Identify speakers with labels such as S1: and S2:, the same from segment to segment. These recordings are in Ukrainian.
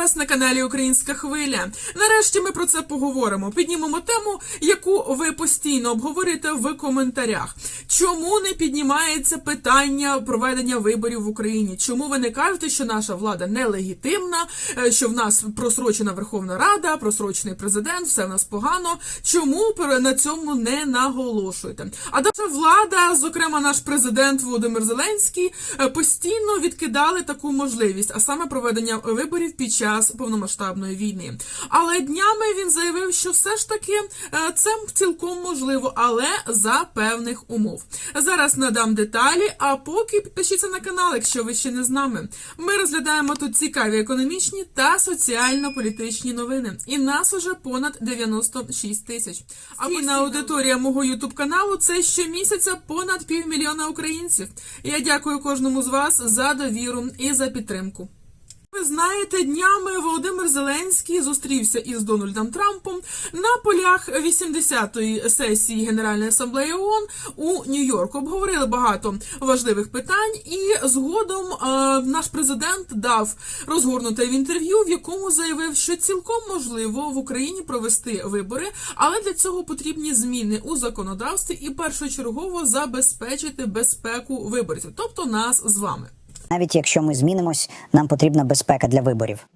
S1: вас на каналі Українська Хвиля. Нарешті ми про це поговоримо. Піднімемо тему, яку ви постійно обговорюєте в коментарях. Чому не піднімається питання проведення виборів в Україні? Чому ви не кажете, що наша влада нелегітимна, е, що в нас просрочена Верховна Рада, просрочений президент, все в нас погано? Чому на цьому не наголошуєте? А наша влада, зокрема наш президент Володимир Зеленський, е, постійно відкидали таку можливість, а саме проведення виборів під час повномасштабної війни. Але днями він заявив, що все ж таки е, це цілком можливо, але за певних умов. Зараз надам деталі. А поки підпишіться на канал, якщо ви ще не з нами. Ми розглядаємо тут цікаві економічні та соціально-політичні новини. І нас уже понад 96 тисяч. А постійна аудиторія мого ютуб каналу це щомісяця понад півмільйона українців. Я дякую кожному з вас за довіру і за підтримку. Ви знаєте, днями Володимир Зеленський зустрівся із Дональдом Трампом на полях 80-ї сесії Генеральної асамблеї ООН у Нью-Йорку. Обговорили багато важливих питань, і згодом е, наш президент дав розгорнуте в інтерв'ю, в якому заявив, що цілком можливо в Україні провести вибори, але для цього потрібні зміни у законодавстві і першочергово забезпечити безпеку виборців, тобто нас з вами.
S2: Навіть якщо ми змінимось, нам потрібна безпека для виборів.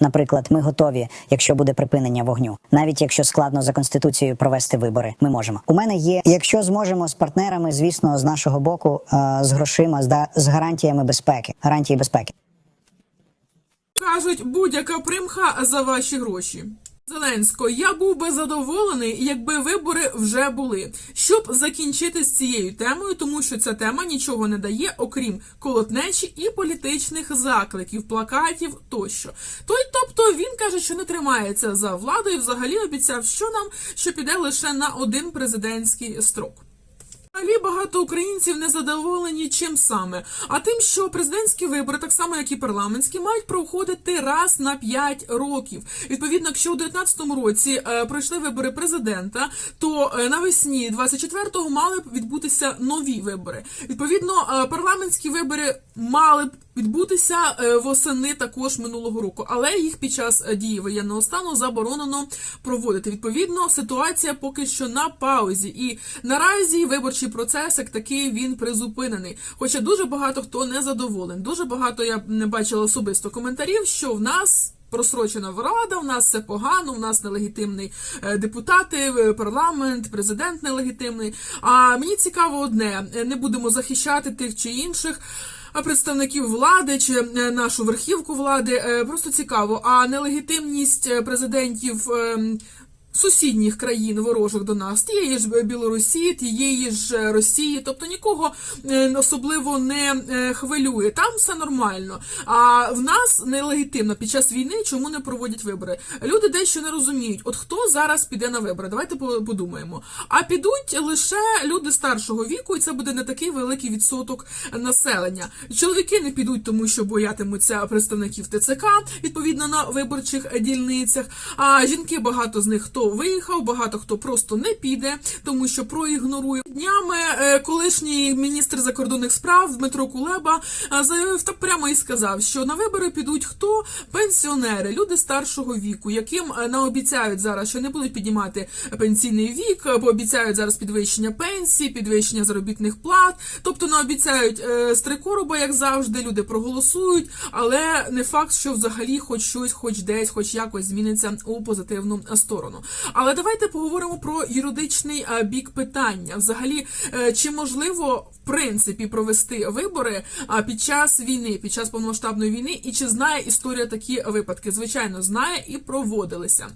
S2: Наприклад, ми готові, якщо буде припинення вогню. Навіть якщо складно за конституцією провести вибори, ми можемо. У мене є, якщо зможемо з партнерами, звісно, з нашого боку, е, з грошима, з, гарантіями безпеки. Гарантії безпеки.
S1: Кажуть, будь-яка примха за ваші гроші. Зеленсько, я був би задоволений, якби вибори вже були, щоб закінчити з цією темою, тому що ця тема нічого не дає, окрім колотнечі і політичних закликів, плакатів тощо. Той, тобто, він каже, що не тримається за владу і взагалі обіцяв, що нам що піде лише на один президентський строк. Взагалі багато українців не задоволені чим саме, а тим, що президентські вибори, так само як і парламентські, мають проходити раз на 5 років. Відповідно, якщо у 19-му році е, пройшли вибори президента, то е, навесні 24-го мали б відбутися нові вибори. Відповідно, е, парламентські вибори мали б відбутися восени також минулого року, але їх під час дії воєнного стану заборонено проводити. Відповідно, ситуація поки що на паузі, і наразі виборчий процес як такий він призупинений. Хоча дуже багато хто не задоволений. Дуже багато я не бачила особисто коментарів, що в нас. Просрочена влада, в нас все погано, в нас нелегітимний е, депутати, е, парламент, президент нелегітимний. А мені цікаво одне: е, не будемо захищати тих чи інших представників влади чи нашу верхівку влади. Просто цікаво. А нелегітимність президентів. Сусідніх країн ворожих до нас, тієї ж Білорусі, тієї ж е, Росії, тобто нікого е, особливо не е, хвилює. Там все нормально. А в нас нелегітимно під час війни чому не проводять вибори. Люди дещо не розуміють, от хто зараз піде на вибори. Давайте подумаємо. А підуть лише люди старшого віку, і це буде не такий великий відсоток населення. Чоловіки не підуть, тому що боятимуться представників ТЦК відповідно на виборчих дільницях. А жінки багато з них хто виїхав, багато хто просто не піде, тому що проігнорує. Днями. е, Колишній міністр закордонних справ Дмитро Кулеба е, заявив так прямо і сказав, що на вибори підуть хто? Пенсіонери, люди старшого віку, яким е, наобіцяють зараз, що не будуть піднімати пенсійний вік, пообіцяють зараз підвищення пенсій, підвищення заробітних плат. Тобто наобіцяють е, з три короба, як завжди, люди проголосують, але не факт, що взагалі хоч щось, хоч десь, хоч якось зміниться у позитивну сторону. Але давайте поговоримо про юридичний е, бік питання. Взагалі, е, чи можливо в принципі провести вибори під час війни, під час повномасштабної війни, і чи знає історія такі випадки? Звичайно, знає і проводилися.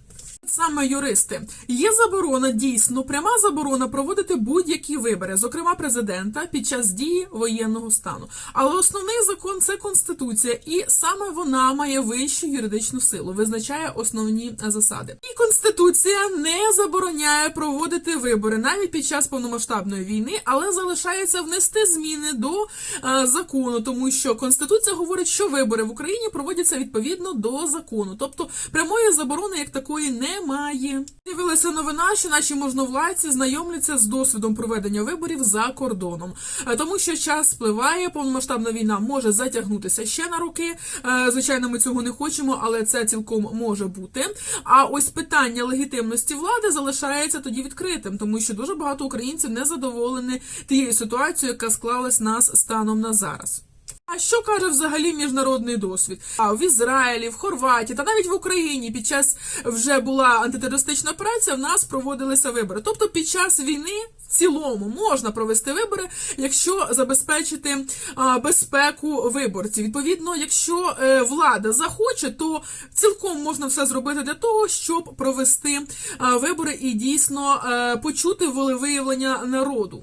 S1: Саме юристи є заборона дійсно пряма заборона проводити будь-які вибори, зокрема президента, під час дії воєнного стану. Але основний закон це конституція, і саме вона має вищу юридичну силу, визначає основні засади. І конституція не забороняє проводити вибори навіть під час повномасштабної війни, але залишається внести зміни до е, закону, тому що конституція говорить, що вибори в Україні проводяться відповідно до закону, тобто прямої заборони як такої не немає. З'явилася новина, що наші можновладці знайомляться з досвідом проведення виборів за кордоном, Е, тому що час спливає, повномасштабна війна може затягнутися ще на роки. Е, Звичайно, ми цього не хочемо, але це цілком може бути. А ось питання легітимності влади залишається тоді відкритим, тому що дуже багато українців не задоволені тією ситуацією, яка склалась нас станом на зараз. А що каже взагалі міжнародний досвід? А в Ізраїлі, в Хорватії та навіть в Україні під час вже була антитерористична операція, в нас проводилися вибори. Тобто під час війни в цілому можна провести вибори, якщо забезпечити а, безпеку виборців. Відповідно, якщо е, влада захоче, то цілком можна все зробити для того, щоб провести а, вибори і дійсно е, почути волевиявлення народу.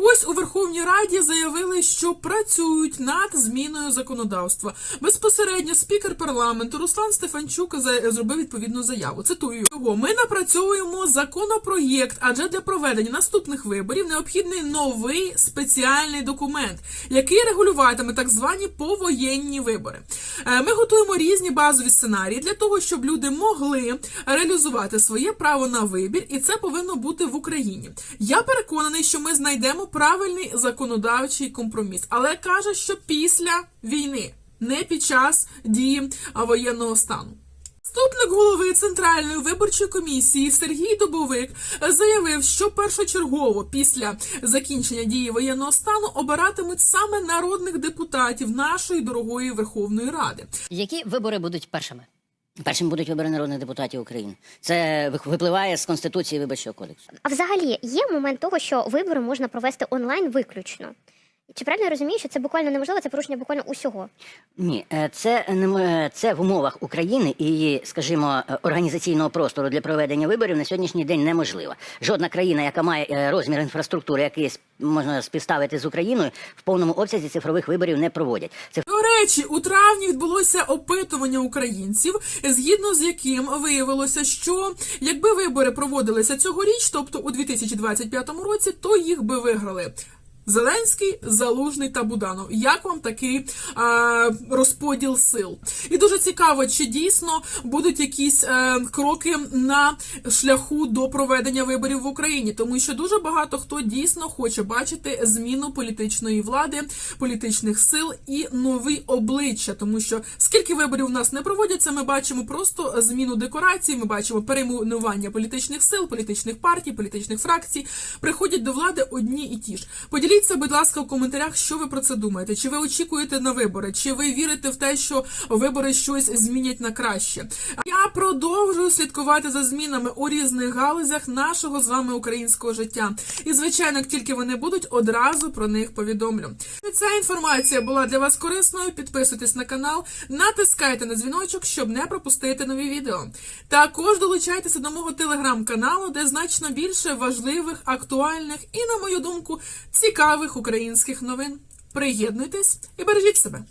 S1: Ось у Верховній Раді заявили, що працюють над зміною законодавства. Безпосередньо спікер парламенту Руслан Стефанчук зробив відповідну заяву. Цитую його: ми напрацьовуємо законопроєкт, адже для проведення наступних виборів необхідний новий спеціальний документ, який регулюватиме так звані повоєнні вибори. Е, Ми готуємо різні базові сценарії для того, щоб люди могли реалізувати своє право на вибір, і це повинно бути в Україні. Я переконаний, що ми знайдемо правильний законодавчий компроміс, але каже, що після війни, не під час дії воєнного стану. Заступник голови Центральної виборчої комісії Сергій Дубовик заявив, що першочергово після закінчення дії воєнного стану обиратимуть саме народних депутатів нашої дорогої Верховної Ради.
S3: Які вибори будуть першими? Першими будуть вибори народних депутатів України. Це випливає з Конституції Виборчого кодексу.
S4: А взагалі є момент того, що вибори можна провести онлайн виключно. Чи правильно я розумію, що це буквально неможливо, це порушення буквально усього?
S3: Ні, е, це не е, це в умовах України і її, скажімо, е, організаційного простору для проведення виборів на сьогоднішній день неможливо. Жодна країна, яка має розмір інфраструктури, який можна співставити з Україною, в повному обсязі цифрових виборів не проводять. Це
S1: До речі, у травні відбулося опитування українців, згідно з яким виявилося, що якби вибори проводилися цьогоріч, тобто у 2025 році, то їх би виграли. Зеленський, Залужний та Буданов. Як вам такий а, розподіл сил? І дуже цікаво, чи дійсно будуть якісь е, кроки на шляху до проведення виборів в Україні, тому що дуже багато хто дійсно хоче бачити зміну політичної влади, політичних сил і нові обличчя, тому що скільки виборів у нас не проводяться, ми бачимо просто зміну декорацій, ми бачимо перейменування політичних сил, політичних партій, політичних фракцій. Приходять до влади одні і ті ж. Поділіться, будь ласка, в коментарях, що ви про це думаєте. Чи ви очікуєте на вибори? Чи ви вірите в те, що вибори щось змінять на краще? Я продовжую слідкувати за змінами у різних галузях нашого з вами українського життя. І звичайно, як тільки вони будуть, одразу про них повідомлю. Ця інформація була для вас корисною. Підписуйтесь на канал, натискайте на дзвіночок, щоб не пропустити нові відео. Також долучайтеся до мого телеграм-каналу, де значно більше важливих, актуальних і, на мою думку, цікавих українських новин. Приєднуйтесь і бережіть себе.